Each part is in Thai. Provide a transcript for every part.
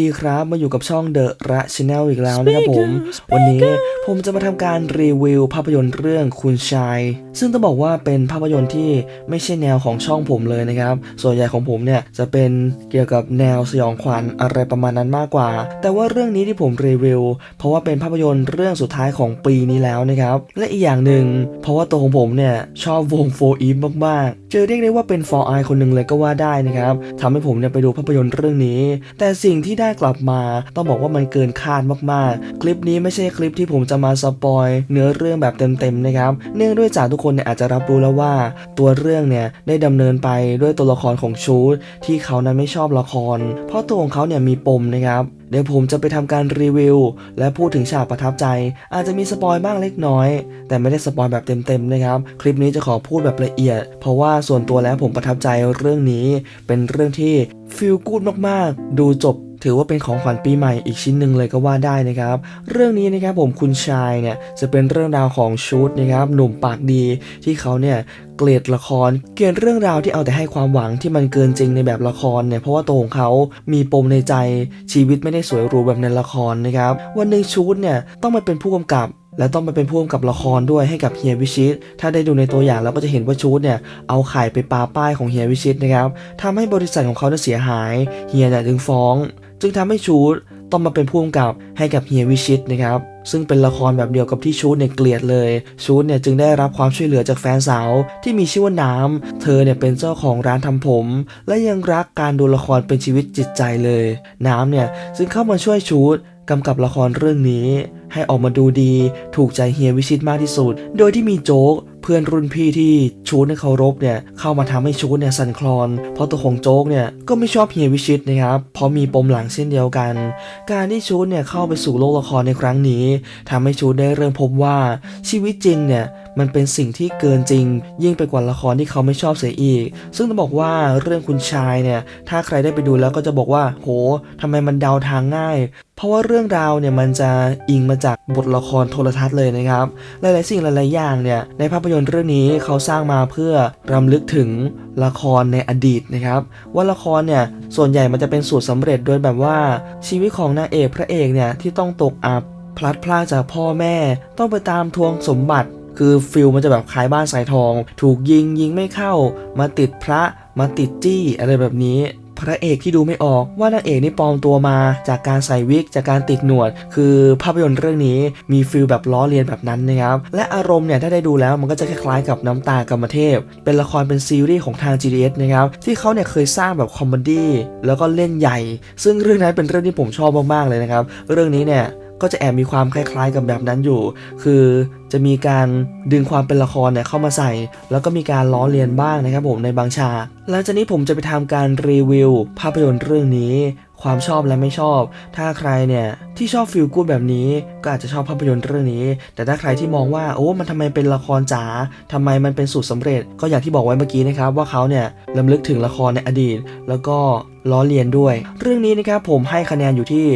ดีครับมาอยู่กับช่องเดอะระชแนลอีกแล้วนะครับผม วันนี้ผมจะมาทำการรีวิวภาพยนตร์เรื่องคุณชาย ซึ่งต้องบอกว่าเป็นภาพยนตร์ที่ไม่ใช่แนวของช่องผมเลยนะครับ ส่วนใหญ่ของผมเนี่ยจะเป็นเกี่ยวกับแนวสยองขวัญอะไรประมาณนั้นมากกว่า แต่ว่าเรื่องนี้ที่ผมรีวิว เพราะว่าเป็นภาพยนตร์เรื่องสุดท้ายของปีนี้แล้วนะครับ และอีกอย่างหนึ่งเพราะว่าตัวของผมเนี่ยชอบวงโฟอีฟมากๆเจอเรียกได้ว่าเป็นฟอร์ไอคนหนึ่งเลยก็ว่าได้นะครับทำให้ผมเนี่ยไปดูภาพยนตร์เรื่องนี้ แต่สิ่งที่ได้กลับมาต้องบอกว่ามันเกินคาดมากๆ คลิปนี้ไม่ใช่คลิปที่ผมจะมาสปอยเนื้อเรื่องแบบเต็มๆนะครับเนื่องด้วยจากทุกคนเนี่ยอาจจะรับรู้แล้วว่า ตัวเรื่องเนี่ยได้ดำเนินไปด้วยตัวละครของชูดที่เขานั้นไม่ชอบละคร เพราะตัวของเขาเนี่ยมีปมนะครับ เดี๋ยวผมจะไปทำการรีวิว และพูดถึงฉากประทับใจ อาจจะมีสปอยบ้างเล็กน้อย แต่ไม่ได้สปอยแบบเต็มๆนะครับ คลิปนี้จะขอพูดแบบละเอียด เพราะว่าส่วนตัวแล้วผมประทับใจเรื่องนี้ เป็นเรื่องที่ฟิลกูดมากๆ ดูจบ ถือว่าเป็นของขวัญปีใหม่อีกชิ้นหนึ่งเลยก็ว่าได้นะครับ เรื่องนี้นะครับผมคุณชายเนี่ยจะเป็นเรื่องราวของชูดนะครับหนุ่มปากดีที่เขาเนี่ยเกลียดละคร เกลียดเรื่องราวที่เอาแต่ให้ความหวังที่มันเกินจริงในแบบละครเนี่ยเพราะว่าตัวของเขามีปมในใจชีวิตไม่ได้สวยหรูแบบในละครนะครับวันหนึ่งชูดเนี่ยต้องมาเป็นผู้กำกับและต้องมาเป็นผู้กำกับละครด้วยให้กับเฮียวิชิต ถ้าได้ดูในตัวอย่างเราก็จะเห็นว่าชูดเนี่ยเอาไข่ไปปาป้ายของเฮียวิชิตนะครับทำให้บริษัทของเขาเนี่ยเสียหาย เฮียเนี่ยจึงฟ้อง จึงทำให้ชูดต้องมาเป็นผู้กำกับให้กับเฮียวิชิตนะครับ ซึ่งเป็นละครแบบเดียวกับที่ชูดเนี่ยเกลียดเลย ชูดเนี่ยจึงได้รับความช่วยเหลือจากแฟนสาวที่มีชื่อว่าน้ำเธอเนี่ยเป็นเจ้าของร้านทำผม และยังรักการดูละครเป็นชีวิตจิตใจเลย น้ำเนี่ยจึงเข้ามาช่วยชูดกำกับละครเรื่องนี้ ให้ออกมาดูดีถูกใจเฮียวิชิตมากที่สุด โดยที่มีโจ๊ก เพื่อนรุ่นพี่ที่ชูดในเคารพเนี่ยเข้ามาทำให้ชูนเนี่ยสั่นคลอน เพราะตัวของโจ๊กเนี่ยก็ไม่ชอบเฮียวิชิตนะครับเพราะมีปมหลังเช่นเดียวกัน การที่ชูนเนี่ยเข้าไปสู่โลกละครในครั้งนี้ทำให้ชูนได้เริ่มพบว่าชีวิตจริงเนี่ยมันเป็นสิ่งที่เกินจริง ยิ่งไปกว่าละครที่เขาไม่ชอบเสียอีก ซึ่งต้องบอกว่าเรื่องคุณชายเนี่ย ถ้าใครได้ไปดูแล้วก็จะบอกว่า โหทำไมมันเดาทางง่าย เพราะว่าเรื่องราวเนี่ยมันจะอิงมาจากบทละครโทรทัศน์เลยนะครับ หลาย ๆ สิ่งหลาย ๆ อย่างเนี่ย ในภาพยนตร์เรื่องนี้เขาสร้างมาเพื่อรำลึกถึงละครในอดีตนะครับ ว่าละครเนี่ยส่วนใหญ่มันจะเป็นสูตรสำเร็จโดยแบบว่าชีวิตของนางเอกพระเอกเนี่ยที่ต้องตกอับพลัดพรากจากพ่อแม่ ต้องไปตามทวงสมบัติ คือฟิลมันจะแบบคล้ายบ้านสายทอง ถูกยิงยิงไม่เข้า มาติดพระ มาติดจี้อะไรแบบนี้พระเอกที่ดูไม่ออกว่านางเอกนี่ปลอมตัวมา จากการใส่วิกจากการติดหนวด คือภาพยนตร์เรื่องนี้มีฟิลแบบล้อเลียนแบบนั้นนะครับ และอารมณ์เนี่ยถ้าได้ดูแล้วมันก็จะคล้ายๆกับน้ำตากรรมเทพ เป็นละครเป็นซีรีส์ของทาง GDS นะครับ ที่เขาเนี่ยเคยสร้างแบบคอมเมดี้แล้วก็เล่นใหญ่ ซึ่งเรื่องนั้นเป็นเรื่องที่ผมชอบมากๆเลยนะครับ เรื่องนี้เนี่ย ก็จะแอบมีความคล้ายๆกับแบบนั้นอยู่ คือจะมีการดึงความเป็นละครเนี่ยเข้ามาใส่ แล้วก็มีการล้อเลียนบ้างนะครับผมในบางฉากหลังจากนี้ผมจะไปทำการรีวิว ภาพยนตร์เรื่องนี้ ความชอบและไม่ชอบ ถ้าใครเนี่ยที่ชอบฟิลกูดแบบนี้ ก็อาจจะชอบภาพยนตร์เรื่องนี้ แต่ถ้าใครที่มองว่าโอ้มันทำไมเป็นละครจ๋าทำไมมันเป็นสูตรสำเร็จ ก็อย่างที่บอกไว้เมื่อกี้นะครับว่าเขาเนี่ยลำลึกถึงละครในอดีต แล้วก็ล้อเลียนด้วย เรื่องนี้นะครับผมให้คะแนนอยู่ที่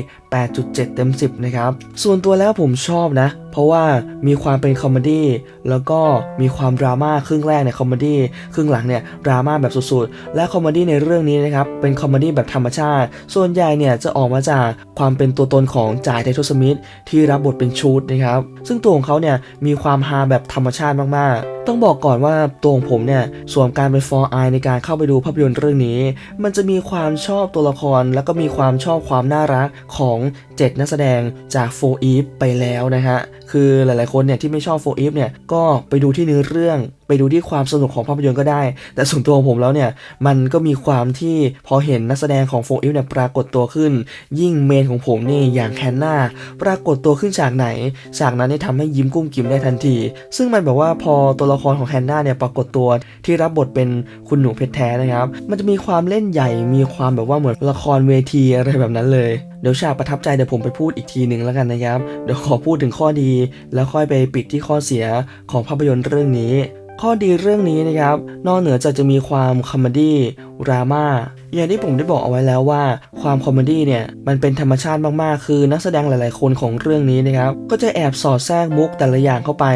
8.7 เต็ม 10 นะครับ ส่วนตัวแล้วผมชอบนะ เพราะว่ามีความเป็นคอมเมดี้แล้วก็มีความดราม่าครึ่งแรกเนี่ยคอมเมดี้ครึ่งหลังเนี่ยดราม่าแบบสุดๆ และคอมเมดี้ในเรื่องนี้นะครับ เป็นคอมเมดี้แบบธรรมชาติ ส่วนใหญ่เนี่ยจะออกมาจากความเป็นตัวตนของจ่ายไททอสมิธที่รับบทเป็นชูดนะครับ ซึ่งตัวของเขาเนี่ยมีความฮาแบบธรรมชาติมากๆ ต้องบอกก่อนว่าตัวของผมเนี่ยส่วนการเป็น for eye ในการเข้าไปดูภาพยนตร์เรื่องนี้ มันจะมีความชอบตัวละคร แล้วก็มีความชอบความน่ารักของ7 นักแสดงจากโฟอีฟไปแล้วนะฮะ คือหลายๆคนเนี่ยที่ไม่ชอบโฟอีฟเนี่ย ก็ไปดูที่เนื้อเรื่อง ไปดูที่ความสนุกของภาพยนตร์ก็ได้ แต่ส่วนตัวของผมแล้วเนี่ย มันก็มีความที่พอเห็นนักแสดงของโฟอีฟเนี่ยปรากฏตัวขึ้น ยิ่งเมนของผมนี่อย่างแคนนาปรากฏตัวขึ้นฉากไหนฉากนั้นเนี่ยทำให้ยิ้มกุ้มกิ่มได้ทันที ซึ่งมันแบบว่าพอตัวละครของแคนนาเนี่ยปรากฏตัวที่รับบทเป็นคุณหนูเพชรแท้นะครับ มันจะมีความเล่นใหญ่ มีความแบบว่าเหมือนละครเวทีอะไรแบบนั้นเลย เดี๋ยวฉากประทับใจเดี๋ยวผมไปพูดอีกทีหนึ่งแล้วกันนะครับ เดี๋ยวขอพูดถึงข้อดี แล้วค่อยไปปิดที่ข้อเสียของภาพยนตร์เรื่องนี้ ข้อดีเรื่องนี้นะครับ นอกเหนือจากจะมีความคอมเมดี้ดราม่าอย่างที่ผมได้บอกเอาไว้แล้วว่า ความคอมเมดี้เนี่ยมันเป็นธรรมชาติมากๆ คือนักแสดงหลายๆ คนของเรื่องนี้นะครับ ก็จะแอบสอดแทรกมุกแต่ละอย่างเข้าไป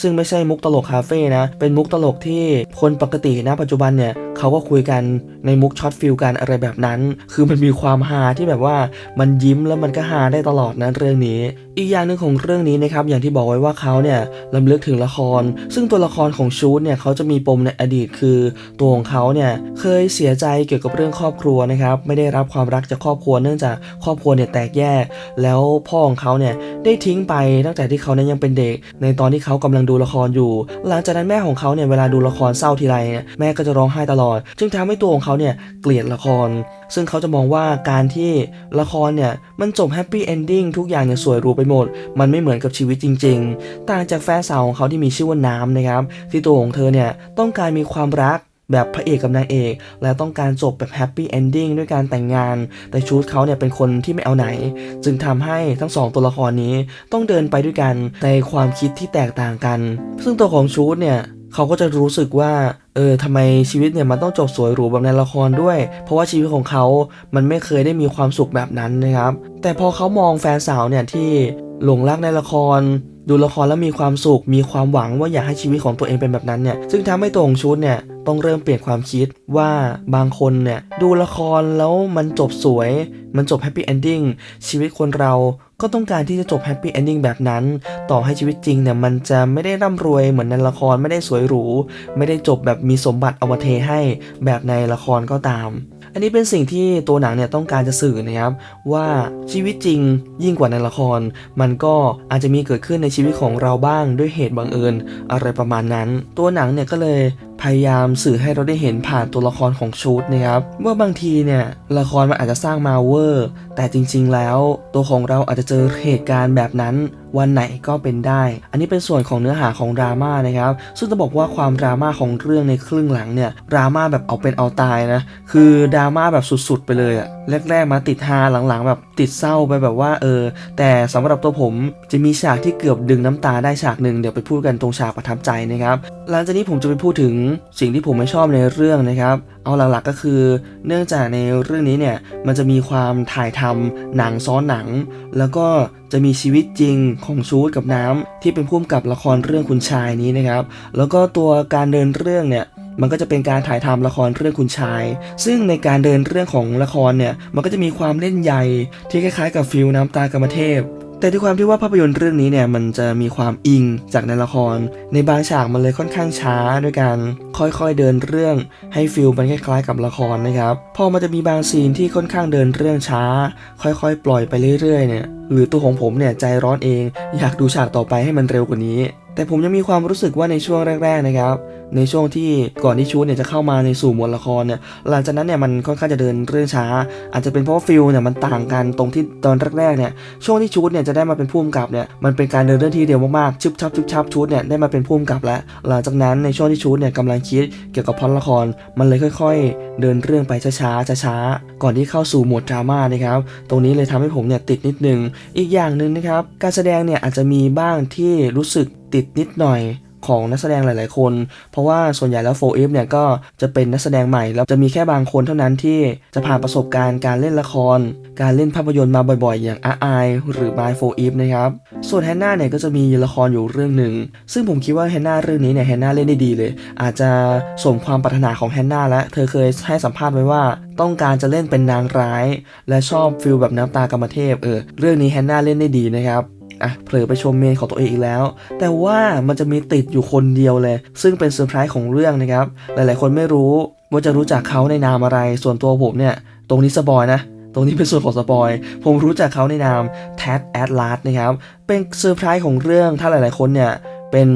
ซึ่งไม่ใช่มุกตลกคาเฟ่นะ เป็นมุกตลกที่คนปกติณปัจจุบันเนี่ย เขาก็คุยกันในมุกช็อตฟิลกันอะไรแบบนั้น คือมันมีความฮาที่แบบว่ามันยิ้มแล้วมันก็ฮาได้ตลอดนะเรื่องนี้ อีกอย่างหนึ่งของเรื่องนี้นะครับอย่างที่บอกไว้ว่าเขาเนี่ยลำลึกถึงละคร ซึ่งตัวละครของชูดเนี่ยเขาจะมีปมในอดีตคือตัวของเขาเนี่ยเคยเสียใจเกี่ยวกับเรื่องครอบครัวนะครับไม่ได้รับความรักจากครอบครัวเนื่องจากครอบครัวเนี่ยแตกแยก แล้วพ่อของเขาเนี่ยได้ทิ้งไปตั้งแต่ที่เขานั้นยังเป็นเด็ก ในตอนที่เขากำลังดูละครอยู่ หลังจากนั้นแม่ของเขาเนี่ยเวลาดูละครเศร้าทีไรเนี่ยแม่ก็จะร้องไห้ตลอดจึงทำให้ตัวของเขาเนี่ยเกลียดละคร ซึ่งเขาจะมองว่าการที่ละครเนี่ยมันจบแฮปปี้เอนดิ้งทุกอย่างเนี่ยสวยหรูไปหมด มันไม่เหมือนกับชีวิตจริง ๆ ต่างจากแฟนสาวของเขาที่มีชื่อว่าน้ำนะครับ ที่ตัวของเธอเนี่ยต้องการมีความรักแบบพระเอกกับนางเอก และต้องการจบแบบแฮปปี้เอนดิ้งด้วยการแต่งงาน แต่ชูดเขาเนี่ยเป็นคนที่ไม่เอาไหน จึงทำให้ทั้งสองตัวละครนี้ต้องเดินไปด้วยกันในความคิดที่แตกต่างกัน ซึ่งตัวของชูดเนี่ย เขาก็จะรู้สึกว่า เออทำไมชีวิตเนี่ยมันต้องจบสวยหรูแบบในละครด้วย เพราะว่าชีวิตของเขามันไม่เคยได้มีความสุขแบบนั้นนะครับ แต่พอเขามองแฟนสาวเนี่ยที่หลงรักในละคร ดูละครแล้วมีความสุข มีความหวังว่าอยากให้ชีวิตของตัวเองเป็นแบบนั้นเนี่ย ซึ่งทำให้ตัวของชุดเนี่ย ต้องเริ่มเปลี่ยนความคิดว่าบางคนเนี่ยดูละครแล้วมันจบสวย มันจบแฮปปี้เอนดิ้งชีวิตคนเราก็ต้องการที่จะจบแฮปปี้เอนดิ้งแบบนั้น ต่อให้ชีวิตจริงเนี่ยมันจะไม่ได้ร่ำรวยเหมือนในละครไม่ได้สวยหรู ไม่ได้จบแบบมีสมบัติอามาเทให้แบบในละครก็ตาม อันนี้เป็นสิ่งที่ตัวหนังเนี่ยต้องการจะสื่อนะครับ ว่าชีวิตจริงยิ่งกว่าในละคร มันก็อาจจะมีเกิดขึ้นในชีวิตของเราบ้างด้วยเหตุบังเอิญอะไรประมาณนั้น ตัวหนังเนี่ยก็เลย พยายามสื่อให้เราได้เห็นผ่านตัวละครของชูดนะครับว่าบางทีเนี่ยละครมันอาจจะสร้างมาเวอร์ แต่จริงๆแล้ว ตัวของเราอาจจะเจอเหตุการณ์แบบนั้นวันไหนก็เป็นได้ อันนี้เป็นส่วนของเนื้อหาของดราม่านะครับ ซึ่งจะบอกว่าความดราม่าของเรื่องในครึ่งหลังเนี่ยดราม่าแบบเอาเป็นเอาตายนะ คือดราม่าแบบสุดๆ ไปเลยอะแรกๆมาติดฮาหลังๆ แบบติดเศร้าไปแบบว่าเออ แต่สำหรับตัวผมจะมีฉากที่เกือบดึงน้ำตาได้ฉากหนึ่งเดี๋ยวไปพูดกันตรงฉากประทับใจนะครับ หลังจากนี้ผมจะไปพูดถึงสิ่งที่ผมไม่ชอบในเรื่องนะครับ เอาหลักๆก็คือ เนื่องจากในเรื่องนี้เนี่ยมันจะมีความถ่ายทำหนังซ้อนหนัง แล้วก็ จะมีชีวิตจริงของชูดกับน้ำที่เป็นพุ่มกับละครเรื่องคุณชายนี้นะครับ แล้วก็ตัวการเดินเรื่องเนี่ยมันก็จะเป็นการถ่ายทำละครเรื่องคุณชาย ซึ่งในการเดินเรื่องของละครเนี่ย มันก็จะมีความเล่นใหญ่ที่คล้ายๆ กับฟิลน้ำตากรรมเทพ แต่ด้วยความที่ว่าภาพยนตร์เรื่องนี้เนี่ยมันจะมีความอิงจากในละคร ในบางฉากมันเลยค่อนข้างช้าด้วยการค่อยๆเดินเรื่องให้ฟิลมันคล้ายๆกับละครนะครับพอมันจะมีบางซีนที่ค่อนข้างเดินเรื่องช้า ค่อยๆ ปล่อยไปเรื่อยๆเนี่ยหรือตัวของผมเนี่ยใจร้อนเอง อยากดูฉากต่อไปให้มันเร็วกว่านี้ แต่ผมยังมีความรู้สึกว่าในช่วงแรก ๆนะครับ ในช่วงที่ก่อนที่ชูดเนี่ยจะเข้ามาในสู่มวลละครเนี่ยหลังจากนั้นเนี่ยมันค่อนข้างจะเดินเรื่องช้า อาจจะเป็นเพราะฟิลเนี่ยมันต่างกันตรงที่ตอนแรกๆเนี่ยช่วงที่ชูดเนี่ยจะได้มาเป็นผู้กำกับเนี่ยมันเป็นการเดินเรื่องที่เร็วมากๆชึบชับชึบชับชูดเนี่ยได้มาเป็นผู้กำกับแล้วหลังจากนั้นในช่วงที่ชูดเนี่ยกำลังคิดเกี่ยวกับพล็อตละคร มันเลยค่อย ๆ เดินเรื่องไปช้าๆช้าๆก่อนที่เข้าสู่โหมดดราม่านะครับตรงนี้เลยทำให้ผมเนี่ยติดนิดนึงอีกอย่างหนึ่งนะครับการแสดงเนี่ยอาจจะมีบ้างที่รู้สึกติดนิดหน่อยของนักแสดงหลาย ๆ คน เพราะว่าส่วนใหญ่แล้ว 4F เอฟเนี่ยก็จะเป็นนักแสดงใหม่ แล้วจะมีแค่บางคนเท่านั้นที่จะผ่านประสบการณ์การเล่นละคร การเล่นภาพยนตร์มาบ่อย ๆ อย่างอาไอหรือ My 4F นะครับ ส่วนแฮนนาเนี่ยก็จะมีละครอยู่เรื่องหนึ่ง ซึ่งผมคิดว่าแฮนนาเรื่องนี้เนี่ยแฮนนาเล่นได้ดีเลย อาจจะสมความปรารถนาของแฮนนาและ เธอเคยให้สัมภาษณ์ไว้ว่า ต้องการจะเล่นเป็นนางร้าย และชอบฟิลแบบน้ำตากรรมเทพ เออ เรื่องนี้แฮนนาเล่นได้ดีนะครับ อะเผลอไปชมเมนของตัวเองอีกแล้ว แต่ว่ามันจะมีติดอยู่คนเดียวเลย ซึ่งเป็นเซอร์ไพรส์ของเรื่องนะครับ หลายๆ คนไม่รู้ว่าจะรู้จักเขาในนามอะไร ส่วนตัวผมเนี่ย ตรงนี้สปอยนะตรงนี้เป็นส่วนของสปอย ผมรู้จักเขาในนามแท d แอดลาสนะครับ เป็นเซอร์ไพรส์ของเรื่อง ถ้าหลายๆคนเนี่ย เป็น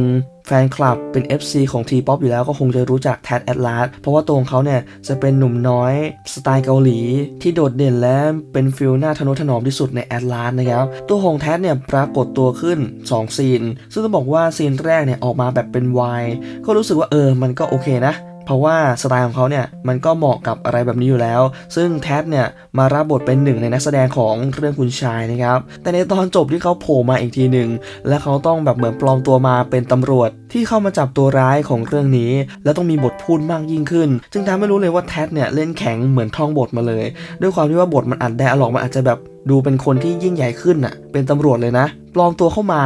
แฟนคลับเป็น FC ของ T-POP อยู่แล้วก็คงจะรู้จักแทดแอดลาสเพราะว่าตัวของเขาเนี่ยจะเป็นหนุ่มน้อยสไตล์เกาหลี ที่โดดเด่นและเป็นฟิลหน้าทนุถนอมที่สุดในแอดลาสนะครับ ตัวของแทดเนี่ยปรากฏตัวขึ้น 2 ซีน ซึ่งต้องบอกว่าซีนแรกเนี่ยออกมาแบบเป็นวายก็รู้สึกว่าเออมันก็โอเคนะ เพราะว่าสไตล์ของเขาเนี่ยมันก็เหมาะกับอะไรแบบนี้อยู่แล้ว ซึ่งแท็เนี่ยมารับบทเป็นหนึ่งในนักแสดงของเรื่องคุณชายนะครับ แต่ในตอนจบที่เขาโผล่มาอีกทีหนึ่งและเขาต้องแบบเหมือนปลอมตัวมาเป็นตำรวจ ที่เข้ามาจับตัวร้ายของเรื่องนี้ แล้วต้องมีบทพูดมากยิ่งขึ้น จึงทำให้รู้เลยว่าแท็เนี่ยเล่นแข็งเหมือนท่องบทมาเลย ด้วยความที่ว่าบทมันอัดแดอะล็อกมันอาจจะแบบดูเป็นคนที่ยิ่งใหญ่ขึ้นน่ะ เป็นตำรวจเลยนะ ปลอมตัวเข้ามา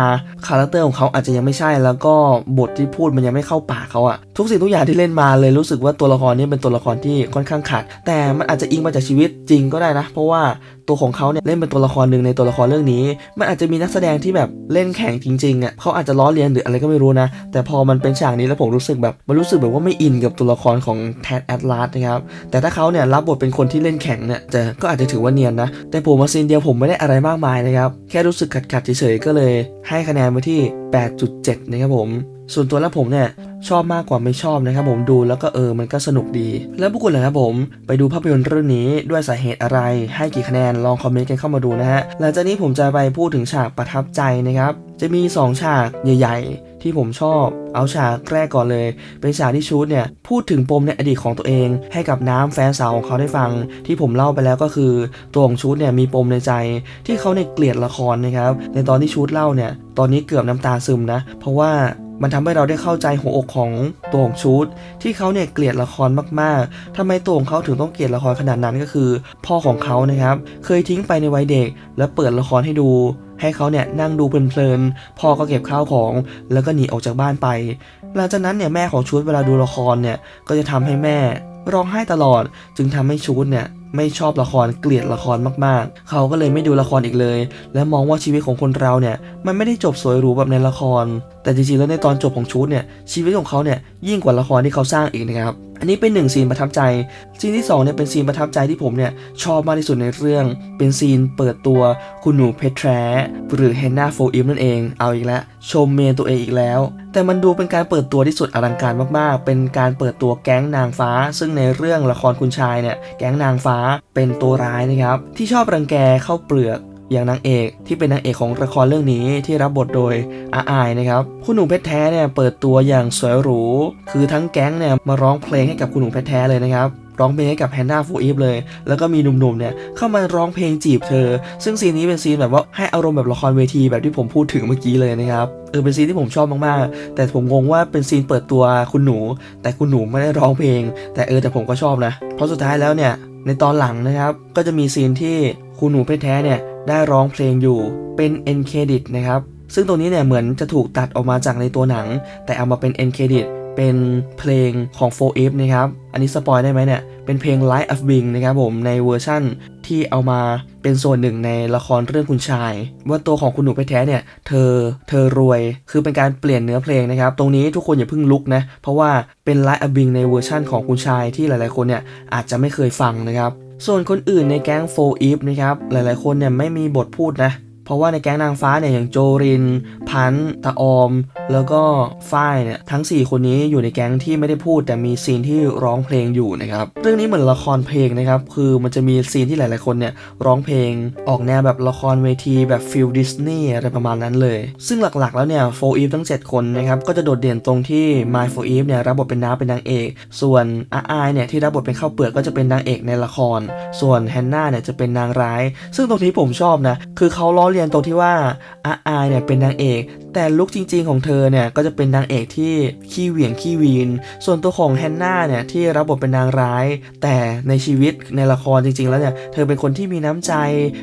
คาแรคเตอร์ของเขาอาจจะยังไม่ใช่ แล้วก็บทที่พูดมันยังไม่เข้าปากเขาอะทุกสิ่งทุกอย่างที่เล่นมาเลยรู้สึกว่าตัวละครนี้เป็นตัวละครที่ค่อนข้างขาด แต่มันอาจจะอิงมาจากชีวิตจริงก็ได้นะ เพราะว่าตัวของเขาเนี่ยเล่นเป็นตัวละครหนึ่งในตัวละครเรื่องนี้ มันอาจจะมีนักแสดงที่แบบเล่นแข่งจริงๆอะเขาอาจจะล้อเลียนหรืออะไรก็ไม่รู้นะ แต่พอมันเป็นฉากนี้แล้วผมรู้สึกแบบมันรู้สึกแบบว่าไม่อินกับตัวละครของแทดแอดลาสนะครับ แต่ถ้าเขาเนี่ยรับบทเป็นคนที่เล่นแข่งเนี่ยจะก็อาจจะถือว่าเนียนนะ แต่ผมมาซีนเดียวผมไม่ได้อะไรมากมายนะครับแค่รู้สึกขัดๆเฉยๆก็เลย ให้คะแนนไปที่ 8.7 นะครับผม ส่วนตัวแล้วผมเนี่ยชอบมากกว่าไม่ชอบนะครับผมดูแล้วก็เออมันก็สนุกดี แล้วพวกคุณล่ะครับผม ไปดูภาพยนตร์เรื่องนี้ด้วยสาเหตุอะไร ให้กี่คะแนนลองคอมเมนต์กันเข้ามาดูนะฮะหลังจากนี้ผมจะไปพูดถึงฉากประทับใจนะครับจะมี 2 ฉากใหญ่ๆ ที่ผมชอบ เอาฉากแรกก่อนเลย เป็นฉากที่ชูดเนี่ยพูดถึงปมในอดีตของตัวเอง ให้กับน้ำแฟนสาวของเขาได้ฟัง ที่ผมเล่าไปแล้วก็คือ ตัวของชูดเนี่ยมีปมในใจ ที่เขาเนี่ยเกลียดละครนะครับในตอนที่ชูดเล่าเนี่ยตอนนี้เกือบน้ำตาซึมนะ เพราะว่า มันทำให้เราได้เข้าใจหัวอกของตัวของชูดที่เขาเนี่ยเกลียดละครมากๆทำไมตัวของเขาถึงต้องเกลียดละครขนาดนั้นก็คือ พ่อของเขานะครับ เคยทิ้งไปในวัยเด็ก แล้วเปิดละครให้ดู ให้เขาเนี่ยนั่งดูเพลินๆ พ่อก็เก็บข้าวของ แล้วก็หนีออกจากบ้านไป หลังจากนั้นเนี่ยแม่ของชูดเวลาดูละครเนี่ยก็จะทำให้แม่ร้องไห้ตลอด จึงทำให้ชูดเนี่ย ไม่ชอบละครเกลียดละครมากๆ เขาก็เลยไม่ดูละครอีกเลย และมองว่าชีวิตของคนเราเนี่ยมันไม่ได้จบสวยหรูแบบในละคร แต่จริงๆแล้วในตอนจบของชุดเนี่ยชีวิตของเขาเนี่ย ยิ่งกว่าละครที่เขาสร้างอีกนะครับ อันนี้เป็นหนึ่งซีนประทับใจ ซีนที่สองเนี่ยเป็นซีนประทับใจที่ผมเนี่ยชอบมากที่สุดในเรื่อง เป็นซีนเปิดตัวคุณหนูเพทรหรือเฮนนาโฟอิมนั่นเอง เอาอีกแล้วชมเมนตัวเองอีกแล้ว แต่มันดูเป็นการเปิดตัวที่สุดอลังการมากๆ เป็นการเปิดตัวแก๊งนางฟ้า ซึ่งในเรื่องละครคุณชายเนี่ยแก๊งนางฟ้าเป็นตัวร้ายนะครับที่ชอบรังแกเข้าเปลือก อย่างนางเอกที่เป็นนางเอกของละครเรื่องนี้ที่รับบทโดยอาอายนะครับคุณหนูเพชรแท้เนี่ยเปิดตัวอย่างสวยหรู คือทั้งแก๊งเนี่ยมาร้องเพลงให้กับคุณหนูเพชรแท้เลยนะครับร้องเพลงให้กับแฮนนาฟูอีฟเลย แล้วก็มีหนุ่มๆเนี่ยเข้ามาร้องเพลงจีบเธอ ซึ่งซีนนี้เป็นซีนแบบว่าให้อารมณ์แบบละครเวทีแบบที่ผมพูดถึงเมื่อกี้เลยนะครับเออเป็นซีนที่ผมชอบมากๆ แต่ผมงงว่าเป็นซีนเปิดตัวคุณหนู แต่คุณหนูไม่ได้ร้องเพลง แต่เออแต่ผมก็ชอบนะ เพราะสุดท้ายแล้วเนี่ยในตอนหลังนะครับ ก็จะมีซีนที่คุณหนูเพชรแท้เนี่ย ได้ร้องเพลงอยู่เป็น end credit นะครับ ซึ่งตรงนี้เนี่ยเหมือนจะถูกตัดออกมาจากในตัวหนัง แต่เอามาเป็น end credit เป็นเพลงของ 4F นะครับ อันนี้สปอยได้ไหมเนี่ย เป็นเพลง Light of Wing นะครับผม ในเวอร์ชั่นที่เอามาเป็นส่วนหนึ่งในละครเรื่องคุณชาย ว่าตัวของคุณหนูเพชรแท้เนี่ย เธอ เธอรวย คือเป็นการเปลี่ยนเนื้อเพลงนะครับ ตรงนี้ทุกคนอย่าเพิ่งลุกนะ เพราะว่าเป็น Light of Wing ในเวอร์ชั่นของคุณชายที่หลายๆคนเนี่ยอาจจะไม่เคยฟังนะครับ ส่วนคนอื่นในแก๊งโฟอีฟนะครับหลายๆคนเนี่ยไม่มีบทพูดนะ เพราะว่าในแก๊งนางฟ้าเนี่ยอย่างโจริน พันตาออม แล้วก็ฝ้ายเนี่ยทั้ง 4 คนนี้อยู่ในแก๊งที่ไม่ได้พูดแต่มีซีนที่ร้องเพลงอยู่นะครับเรื่องนี้เหมือนละครเพลงนะครับคือมันจะมีซีนที่หลาย ๆคนเนี่ยร้องเพลงออกแนวแบบละครเวทีแบบฟิลดิสนีย์อะไรประมาณนั้นเลย ซึ่งหลักๆ แล้วเนี่ยโฟอีฟทั้ง 7 คนนะครับก็จะโดดเด่นตรงที่ My 4 Eve เนี่ยรับบทเป็นน้าเป็นนางเอก ส่วนอาอเนี่ยที่รับบทเป็นข้าวเปลือกก็จะเป็นนางเอกในละคร ส่วนแฮนนาเนี่ยจะเป็นนางร้าย ซึ่งตรงนี้ผมชอบนะคือเขาล้อเลียนตรงที่ว่าอาอายเนี่ยเป็นนางเอก แต่ลุคจริง ๆ ของเธอเนี่ยก็จะเป็นนางเอกที่ขี้เหวี่ยงขี้วีน ส่วนตัวของแฮนนาเนี่ยที่รับบทเป็นนางร้าย แต่ในชีวิตในละครจริง ๆ แล้วเนี่ยเธอเป็นคนที่มีน้ำใจ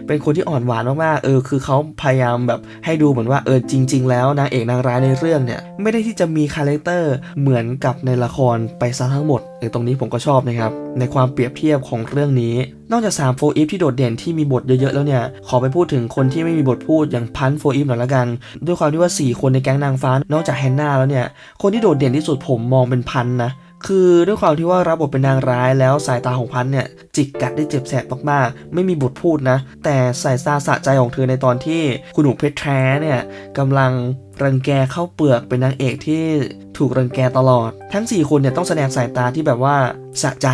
เป็นคนที่อ่อนหวานมากๆเออคือเขาพยายามแบบให้ดูเหมือนว่าเออจริง ๆ แล้วนางเอกนางร้ายในเรื่องเนี่ยไม่ได้ที่จะมีคาแรคเตอร์เหมือนกับในละครไปซะทั้งหมด ออตรงนี้ผมก็ชอบนะครับ ในความเปรียบเทียบของเรื่องนี้ นอกจาก3 4 if ที่โดดเด่นที่มีบทเยอะๆแล้วเนี่ย ขอไปพูดถึงคนที่ไม่มีบทพูดอย่างพันโฟอีฟหน่อยละกัน ด้วยความที่ว่า 4 คนในแก๊งนางฟ้านอกจากแฮนนาแล้วเนี่ย คนที่โดดเด่นที่สุดผมมองเป็นพันนะ คือด้วยความที่ว่ารับบทเป็นนางร้ายแล้วสายตาของพันเนี่ยจิกกัดได้เจ็บแสบมากๆ ไม่มีบทพูดนะ แต่สายตาสะใจของเธอในตอนที่คุณหนูเพชรแท้เนี่ยกำลังรังแกเข้าเปลือกเป็นนางเอกที่ถูกรังแกตลอด ทั้ง 4 คนเนี่ยต้องแสดงสายตาที่แบบว่าสะใจ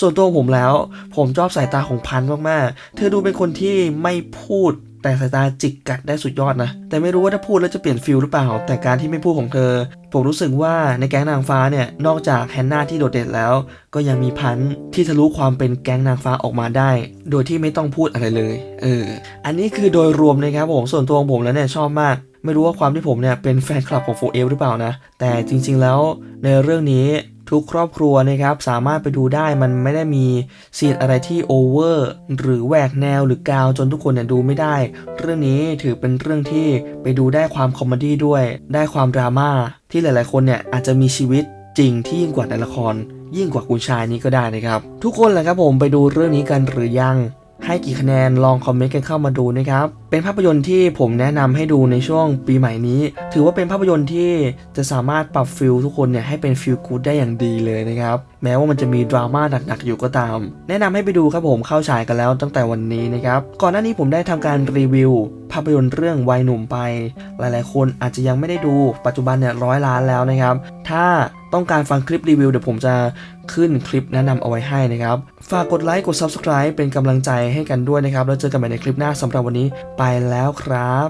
ส่วนตัวผมแล้ว ผมชอบสายตาของพันมากๆ เธอดูเป็นคนที่ไม่พูด แต่สายตาจิกกัดได้สุดยอดนะ แต่ไม่รู้ว่าถ้าพูดแล้วจะเปลี่ยนฟิลหรือเปล่า แต่การที่ไม่พูดของเธอ ผมรู้สึกว่าในแก๊งนางฟ้าเนี่ย นอกจากแฮนนาที่โดดเด่นแล้ว ก็ยังมีพันธุ์ที่ทะลุความเป็นแก๊งนางฟ้าออกมาได้ โดยที่ไม่ต้องพูดอะไรเลย เออ อันนี้คือโดยรวมนะครับผม ส่วนตัวของผมแล้วเนี่ยชอบมาก ไม่รู้ว่าความที่ผมเนี่ยเป็นแฟนคลับของโฟเอลหรือเปล่านะ แต่จริง ๆ แล้วในเรื่องนี้ ทุกครอบครัวนะครับสามารถไปดูได้มันไม่ได้มีซีนอะไรที่โอเวอร์หรือแหวกแนวหรือกาวจนทุกคนเนี่ยดูไม่ได้ เรื่องนี้ถือเป็นเรื่องที่ไปดูได้ความคอมเมดี้ด้วย ได้ความดราม่าที่หลาย ๆ คนเนี่ยอาจจะมีชีวิตจริงที่ยิ่งกว่าในละคร ยิ่งกว่าคุณชายนี้ก็ได้นะครับ ทุกคนแหละครับผมไปดูเรื่องนี้กันหรือยัง ให้กี่คะแนนลองคอมเมนต์กันเข้ามาดูนะครับ เป็นภาพยนตร์ที่ผมแนะนำให้ดูในช่วงปีใหม่นี้ ถือว่าเป็นภาพยนตร์ที่จะสามารถปรับฟิลทุกคนเนี่ยให้เป็นฟิลกู๊ดได้อย่างดีเลยนะครับ แม้ว่ามันจะมีดราม่าหนักๆอยู่ก็ตาม แนะนำให้ไปดูครับผมเข้าฉายกันแล้วตั้งแต่วันนี้นะครับ ก่อนหน้านี้ผมได้ทำการรีวิว ภาพยนตร์เรื่องวัยหนุ่มไป หลายๆ คนอาจจะยังไม่ได้ดูปัจจุบันเนี่ยร้อยล้านแล้วนะครับ ถ้าต้องการฟังคลิปรีวิวเดี๋ยวผมจะขึ้นคลิปแนะนำเอาไว้ให้นะครับ ฝากกดไลค์กด Subscribe เป็นกำลังใจให้กันด้วยนะครับ แล้วเจอกันใหม่ในคลิปหน้าสำหรับวันนี้ไปแล้วครับ